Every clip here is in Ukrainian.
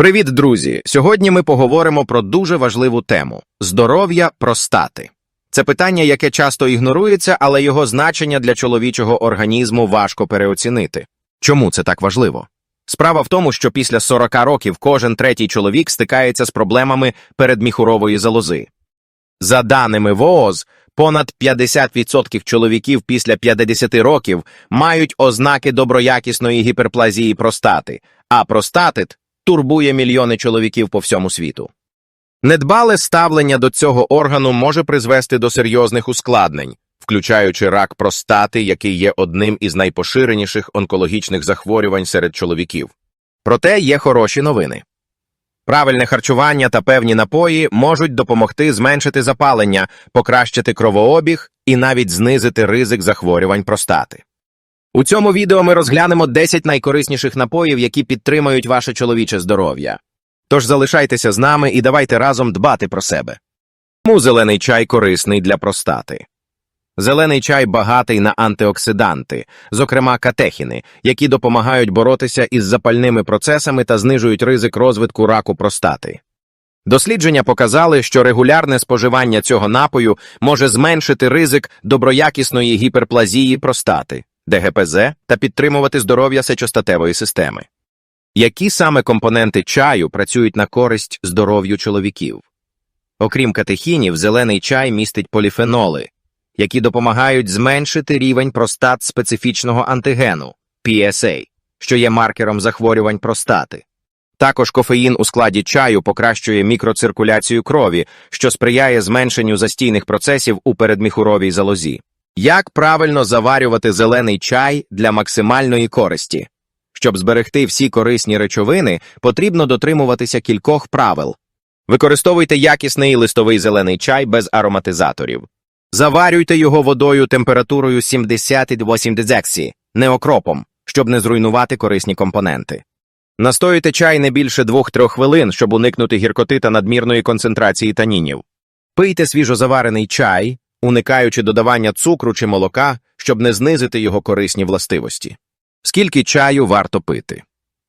Привіт, друзі! Сьогодні ми поговоримо про дуже важливу тему здоров'я простати. Це питання, яке часто ігнорується, але його значення для чоловічого організму важко переоцінити. Чому це так важливо? Справа в тому, що після 40 років кожен третій чоловік стикається з проблемами передміхурової залози. За даними ВООЗ, понад 50% чоловіків після 50 років мають ознаки доброякісної гіперплазії простати, а простатит турбує мільйони чоловіків по всьому світу. Недбале ставлення до цього органу може призвести до серйозних ускладнень, включаючи рак простати, який є одним із найпоширеніших онкологічних захворювань серед чоловіків. Проте є хороші новини. Правильне харчування та певні напої можуть допомогти зменшити запалення, покращити кровообіг і навіть знизити ризик захворювань простати. У цьому відео ми розглянемо 10 найкорисніших напоїв, які підтримають ваше чоловіче здоров'я. Тож залишайтеся з нами і давайте разом дбати про себе. Чому зелений чай корисний для простати? Зелений чай багатий на антиоксиданти, зокрема катехіни, які допомагають боротися із запальними процесами та знижують ризик розвитку раку простати. Дослідження показали, що регулярне споживання цього напою може зменшити ризик доброякісної гіперплазії простати, ДГПЗ та підтримувати здоров'я сечостатевої системи. Які саме компоненти чаю працюють на користь здоров'ю чоловіків? Окрім катехінів, зелений чай містить поліфеноли, які допомагають зменшити рівень простат специфічного антигену PSA, що є маркером захворювань простати. Також кофеїн у складі чаю покращує мікроциркуляцію крові, що сприяє зменшенню застійних процесів у передміхуровій залозі. Як правильно заварювати зелений чай для максимальної користі? Щоб зберегти всі корисні речовини, потрібно дотримуватися кількох правил. Використовуйте якісний листовий зелений чай без ароматизаторів. Заварюйте його водою температурою 70-80 не окропом, щоб не зруйнувати корисні компоненти. Настоюйте чай не більше 2-3 хвилин, щоб уникнути гіркоти та надмірної концентрації танінів. Пийте свіжозаварений чай, уникаючи додавання цукру чи молока, щоб не знизити його корисні властивості. Скільки чаю варто пити?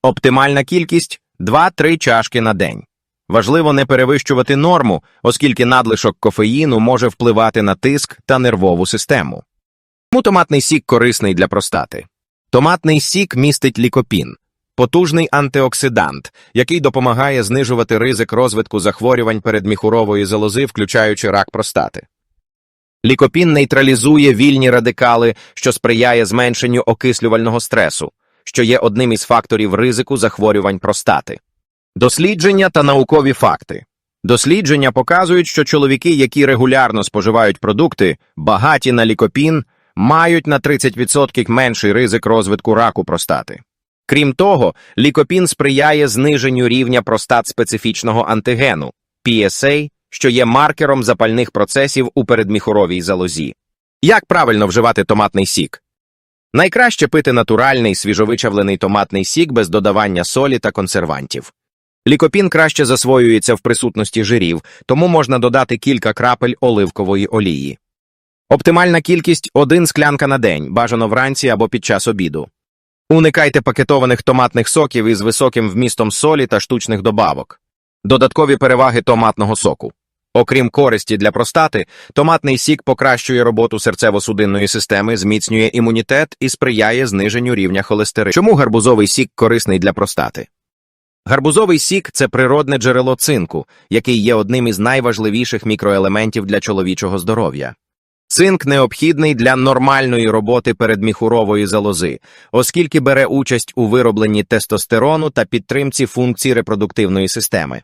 Оптимальна кількість 2-3 чашки на день. Важливо не перевищувати норму, оскільки надлишок кофеїну може впливати на тиск та нервову систему. Чому томатний сік корисний для простати? Томатний сік містить лікопін, потужний антиоксидант, який допомагає знижувати ризик розвитку захворювань передміхурової залози, включаючи рак простати. Лікопін нейтралізує вільні радикали, що сприяє зменшенню окислювального стресу, що є одним із факторів ризику захворювань простати. Дослідження та наукові факти. Дослідження показують, що чоловіки, які регулярно споживають продукти, багаті на лікопін, мають на 30% менший ризик розвитку раку простати. Крім того, лікопін сприяє зниженню рівня простат специфічного антигену PSA, що є маркером запальних процесів у передміхуровій залозі. Як правильно вживати томатний сік? Найкраще пити натуральний свіжовичавлений томатний сік без додавання солі та консервантів. Лікопін краще засвоюється в присутності жирів, тому можна додати кілька крапель оливкової олії. Оптимальна кількість один склянка на день, бажано вранці або під час обіду. Уникайте пакетованих томатних соків із високим вмістом солі та штучних добавок. Додаткові переваги томатного соку. Окрім користі для простати, томатний сік покращує роботу серцево-судинної системи, зміцнює імунітет і сприяє зниженню рівня холестерину. Чому гарбузовий сік корисний для простати? Гарбузовий сік це природне джерело цинку, який є одним із найважливіших мікроелементів для чоловічого здоров'я. Цинк необхідний для нормальної роботи передміхурової залози, оскільки бере участь у виробленні тестостерону та підтримці функцій репродуктивної системи.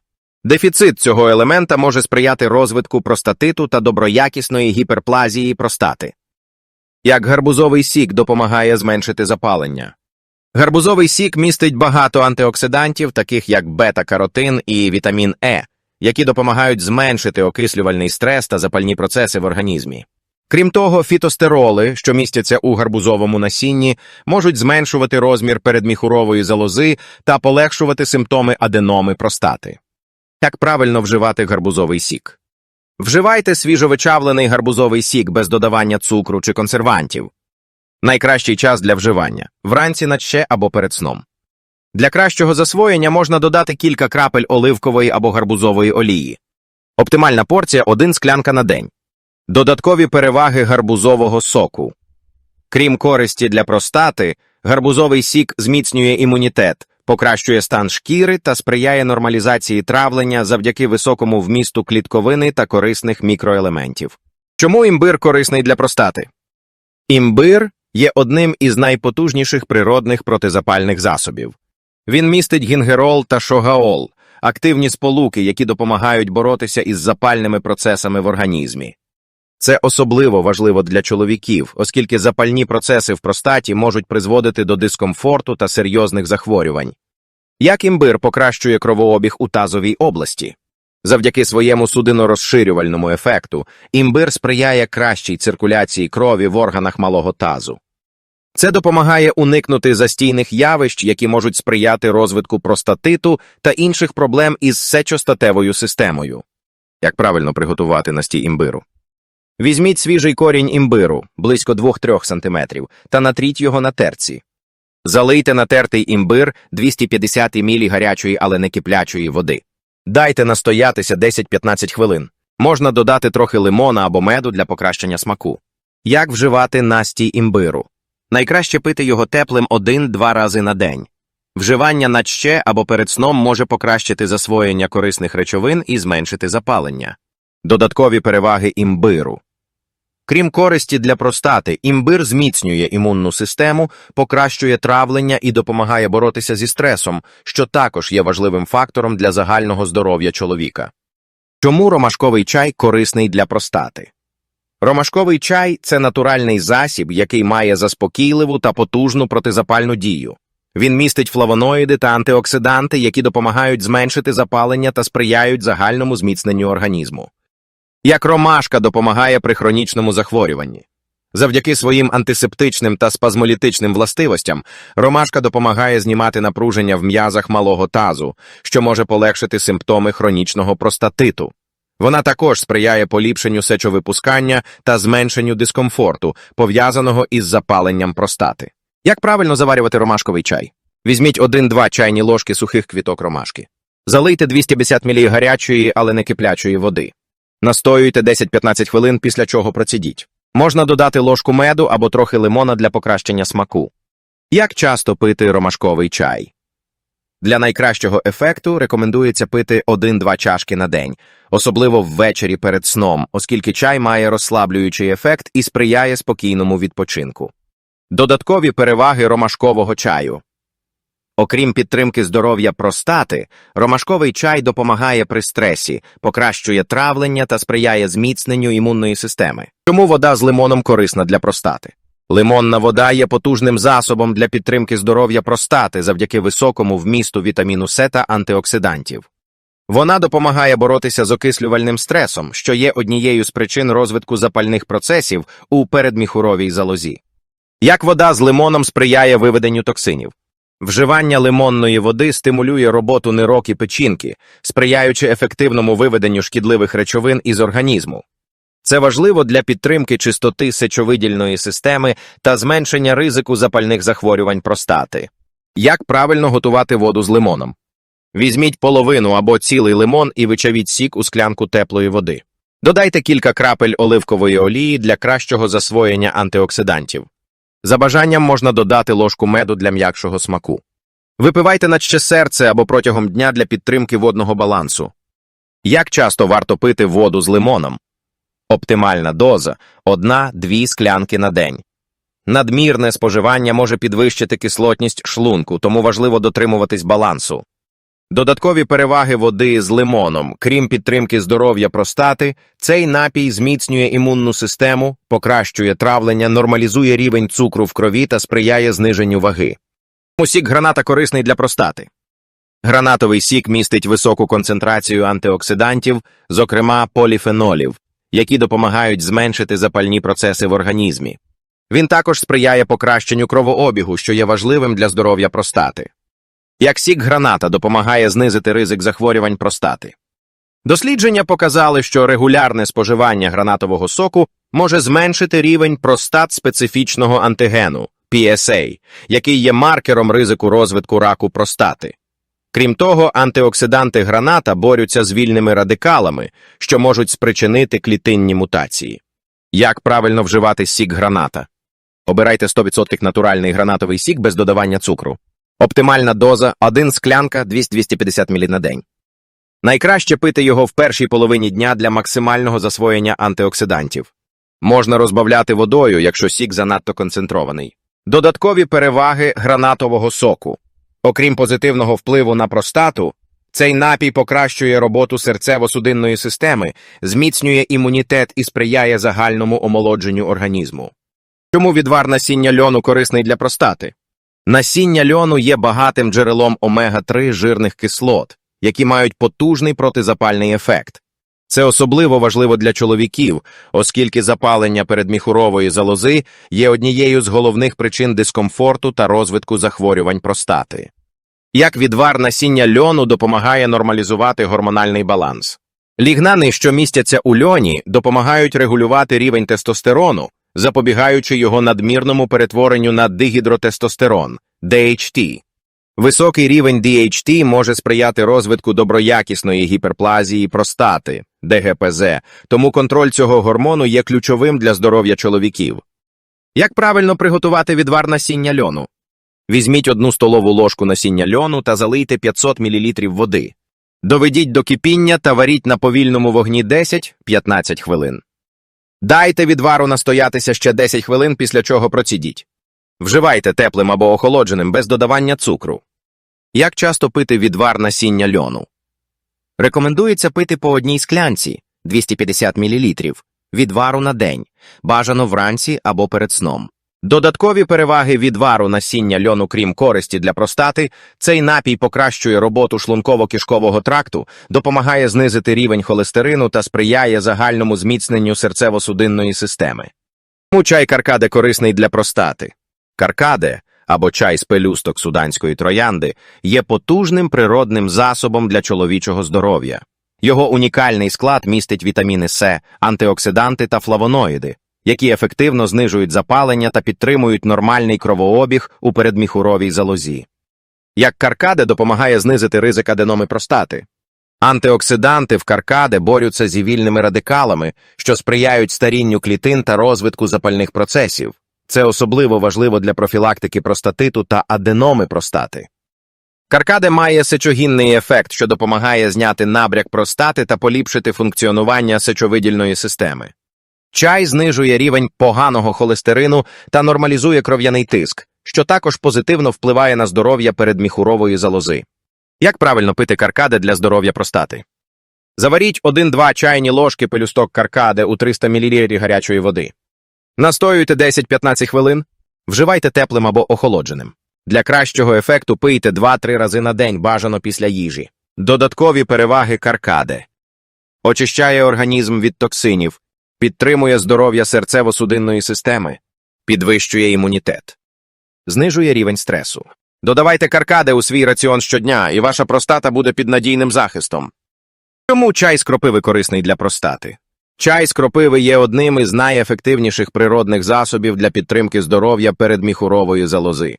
Дефіцит цього елемента може сприяти розвитку простатиту та доброякісної гіперплазії простати. Як гарбузовий сік допомагає зменшити запалення. Гарбузовий сік містить багато антиоксидантів, таких як бета-каротин і вітамін Е, які допомагають зменшити окислювальний стрес та запальні процеси в організмі. Крім того, фітостероли, що містяться у гарбузовому насінні, можуть зменшувати розмір передміхурової залози та полегшувати симптоми аденоми простати. Як правильно вживати гарбузовий сік? Вживайте свіжовичавлений гарбузовий сік без додавання цукру чи консервантів. Найкращий час для вживання вранці над ще або перед сном. Для кращого засвоєння можна додати кілька крапель оливкової або гарбузової олії. Оптимальна порція 1 склянка на день. Додаткові переваги гарбузового соку. Крім користі для простати, гарбузовий сік зміцнює імунітет, покращує стан шкіри та сприяє нормалізації травлення завдяки високому вмісту клітковини та корисних мікроелементів. Чому імбир корисний для простати? Імбир є одним із найпотужніших природних протизапальних засобів. Він містить гінгерол та шогаол, активні сполуки, які допомагають боротися із запальними процесами в організмі. Це особливо важливо для чоловіків, оскільки запальні процеси в простаті можуть призводити до дискомфорту та серйозних захворювань. Як імбир покращує кровообіг у тазовій області? Завдяки своєму судинорозширювальному ефекту, імбир сприяє кращій циркуляції крові в органах малого тазу. Це допомагає уникнути застійних явищ, які можуть сприяти розвитку простатиту та інших проблем із сечостатевою системою. Як правильно приготувати настій імбиру? Візьміть свіжий корінь імбиру, близько 2-3 см, та натріть його на терці. Залийте натертий імбир 250 мл гарячої, але не киплячої води. Дайте настоятися 10-15 хвилин. Можна додати трохи лимона або меду для покращення смаку. Як вживати настій імбиру? Найкраще пити його теплим 1-2 рази на день. Вживання надще або перед сном може покращити засвоєння корисних речовин і зменшити запалення. Додаткові переваги імбиру. Крім користі для простати, імбир зміцнює імунну систему, покращує травлення і допомагає боротися зі стресом, що також є важливим фактором для загального здоров'я чоловіка. Чому ромашковий чай корисний для простати? Ромашковий чай це натуральний засіб, який має заспокійливу та потужну протизапальну дію. Він містить флавоноїди та антиоксиданти, які допомагають зменшити запалення та сприяють загальному зміцненню організму. Як ромашка допомагає при хронічному захворюванні. Завдяки своїм антисептичним та спазмолітичним властивостям ромашка допомагає знімати напруження в м'язах малого тазу, що може полегшити симптоми хронічного простатиту. Вона також сприяє поліпшенню сечовипускання та зменшенню дискомфорту, пов'язаного із запаленням простати. Як правильно заварювати ромашковий чай? Візьміть 1-2 чайні ложки сухих квіток ромашки. Залийте 250 мл гарячої, але не киплячої води. Настоюйте 10-15 хвилин, після чого процідіть. Можна додати ложку меду або трохи лимона для покращення смаку. Як часто пити ромашковий чай? Для найкращого ефекту рекомендується пити 1-2 чашки на день, особливо ввечері перед сном, оскільки чай має розслаблюючий ефект і сприяє спокійному відпочинку. Додаткові переваги ромашкового чаю. Окрім підтримки здоров'я простати, ромашковий чай допомагає при стресі, покращує травлення та сприяє зміцненню імунної системи. Чому вода з лимоном корисна для простати? Лимонна вода є потужним засобом для підтримки здоров'я простати завдяки високому вмісту вітаміну С та антиоксидантів. Вона допомагає боротися з окислювальним стресом, що є однією з причин розвитку запальних процесів у передміхуровій залозі. Як вода з лимоном сприяє виведенню токсинів? Вживання лимонної води стимулює роботу нирок і печінки, сприяючи ефективному виведенню шкідливих речовин із організму. Це важливо для підтримки чистоти сечовидільної системи та зменшення ризику запальних захворювань простати. Як правильно готувати воду з лимоном? Візьміть половину або цілий лимон і вичавіть сік у склянку теплої води. Додайте кілька крапель оливкової олії для кращого засвоєння антиоксидантів. За бажанням можна додати ложку меду для м'якшого смаку. Випивайте наче серце або протягом дня для підтримки водного балансу. Як часто варто пити воду з лимоном? Оптимальна доза 1-2 склянки на день. Надмірне споживання може підвищити кислотність шлунку, тому важливо дотримуватись балансу. Додаткові переваги води з лимоном, крім підтримки здоров'я простати, цей напій зміцнює імунну систему, покращує травлення, нормалізує рівень цукру в крові та сприяє зниженню ваги. Сік граната корисний для простати. Гранатовий сік містить високу концентрацію антиоксидантів, зокрема поліфенолів, які допомагають зменшити запальні процеси в організмі. Він також сприяє покращенню кровообігу, що є важливим для здоров'я простати. Як сік граната допомагає знизити ризик захворювань простати. Дослідження показали, що регулярне споживання гранатового соку може зменшити рівень простат специфічного антигену, PSA, який є маркером ризику розвитку раку простати. Крім того, антиоксиданти граната борються з вільними радикалами, що можуть спричинити клітинні мутації. Як правильно вживати сік граната? Обирайте 100% натуральний гранатовий сік без додавання цукру. Оптимальна доза 1 склянка 200-250 мл на день. Найкраще пити його в першій половині дня для максимального засвоєння антиоксидантів. Можна розбавляти водою, якщо сік занадто концентрований. Додаткові переваги гранатового соку. Окрім позитивного впливу на простату, цей напій покращує роботу серцево-судинної системи, зміцнює імунітет і сприяє загальному омолодженню організму. Чому відвар насіння льону корисний для простати? Насіння льону є багатим джерелом омега-3 жирних кислот, які мають потужний протизапальний ефект. Це особливо важливо для чоловіків, оскільки запалення передміхурової залози є однією з головних причин дискомфорту та розвитку захворювань простати. Як відвар насіння льону допомагає нормалізувати гормональний баланс. Лігнани, що містяться у льоні, допомагають регулювати рівень тестостерону, запобігаючи його надмірному перетворенню на дигідротестостерон DHT. Високий рівень DHT може сприяти розвитку доброякісної гіперплазії простати ДГПЗ, тому контроль цього гормону є ключовим для здоров'я чоловіків. Як правильно приготувати відвар насіння льону? Візьміть одну столову ложку насіння льону та залийте 500 мл води. Доведіть до кипіння та варіть на повільному вогні 10-15 хвилин. Дайте відвару настоятися ще 10 хвилин, після чого процідіть. Вживайте теплим або охолодженим без додавання цукру. Як часто пити відвар насіння льону? Рекомендується пити по одній склянці 250 мл відвару на день, бажано вранці або перед сном. Додаткові переваги відвару насіння льону, крім користі для простати, цей напій покращує роботу шлунково-кишкового тракту, допомагає знизити рівень холестерину та сприяє загальному зміцненню серцево-судинної системи. Чому чай каркаде корисний для простати? Каркаде або чай з пелюсток суданської троянди є потужним природним засобом для чоловічого здоров'я. Його унікальний склад містить вітаміни С, антиоксиданти та флавоноїди, які ефективно знижують запалення та підтримують нормальний кровообіг у передміхуровій залозі. Як каркаде допомагає знизити ризик аденоми простати. Антиоксиданти в каркаде борються зі вільними радикалами, що сприяють старінню клітин та розвитку запальних процесів. Це особливо важливо для профілактики простатиту та аденоми простати. Каркаде має сечогінний ефект, що допомагає зняти набряк простати та поліпшити функціонування сечовидільної системи. Чай знижує рівень поганого холестерину та нормалізує кров'яний тиск, що також позитивно впливає на здоров'я передміхурової залози. Як правильно пити каркаде для здоров'я простати? Заваріть 1-2 чайні ложки пелюсток каркаде у 300 мл гарячої води. Настоюйте 10-15 хвилин, вживайте теплим або охолодженим. Для кращого ефекту пийте 2-3 рази на день, бажано після їжі. Додаткові переваги каркаде. Очищає організм від токсинів, підтримує здоров'я серцево-судинної системи, підвищує імунітет, знижує рівень стресу. Додавайте каркаде у свій раціон щодня, і ваша простата буде під надійним захистом. Чому чай з кропиви корисний для простати? Чай з кропиви є одним із найефективніших природних засобів для підтримки здоров'я передміхурової залози.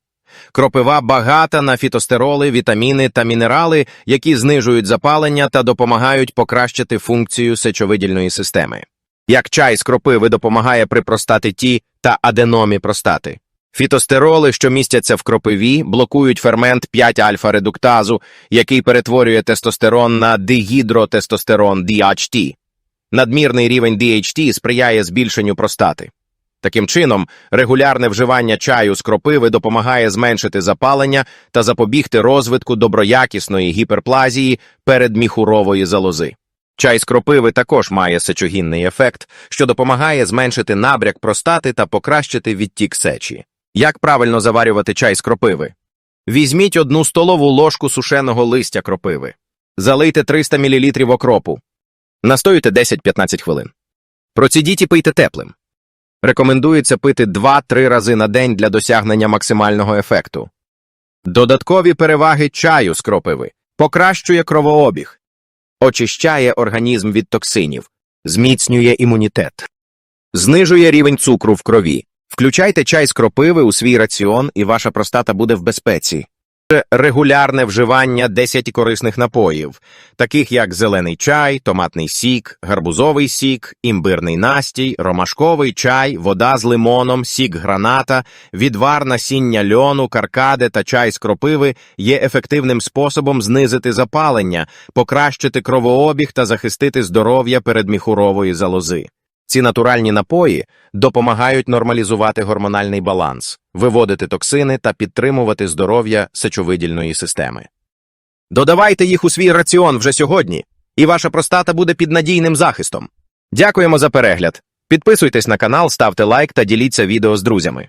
Кропива багата на фітостероли, вітаміни та мінерали, які знижують запалення та допомагають покращити функцію сечовидільної системи. Як чай з кропиви допомагає при простатиті та аденомі простати. Фітостероли, що містяться в кропиві, блокують фермент 5-альфа-редуктазу, який перетворює тестостерон на дигідротестостерон DHT. Надмірний рівень DHT сприяє збільшенню простати. Таким чином, регулярне вживання чаю з кропиви допомагає зменшити запалення та запобігти розвитку доброякісної гіперплазії передміхурової залози. Чай з кропиви також має сечогінний ефект, що допомагає зменшити набряк простати та покращити відтік сечі. Як правильно заварювати чай з кропиви? Візьміть одну столову ложку сушеного листя кропиви. Залийте 300 мл окропу. Настоюйте 10-15 хвилин. Процідіть і пийте теплим. Рекомендується пити 2-3 рази на день для досягнення максимального ефекту. Додаткові переваги чаю з кропиви покращує кровообіг, очищає організм від токсинів, зміцнює імунітет, знижує рівень цукру в крові. Включайте чай з кропиви у свій раціон, і ваша простата буде в безпеці. Регулярне вживання 10 корисних напоїв, таких як зелений чай, томатний сік, гарбузовий сік, імбирний настій, ромашковий чай, вода з лимоном, сік граната, відвар насіння льону, каркаде та чай з кропиви є ефективним способом знизити запалення, покращити кровообіг та захистити здоров'я передміхурової залози. Ці натуральні напої допомагають нормалізувати гормональний баланс, виводити токсини та підтримувати здоров'я сечовидільної системи. Додавайте їх у свій раціон вже сьогодні, і ваша простата буде під надійним захистом. Дякуємо за перегляд. Підписуйтесь на канал, ставте лайк та діліться відео з друзями.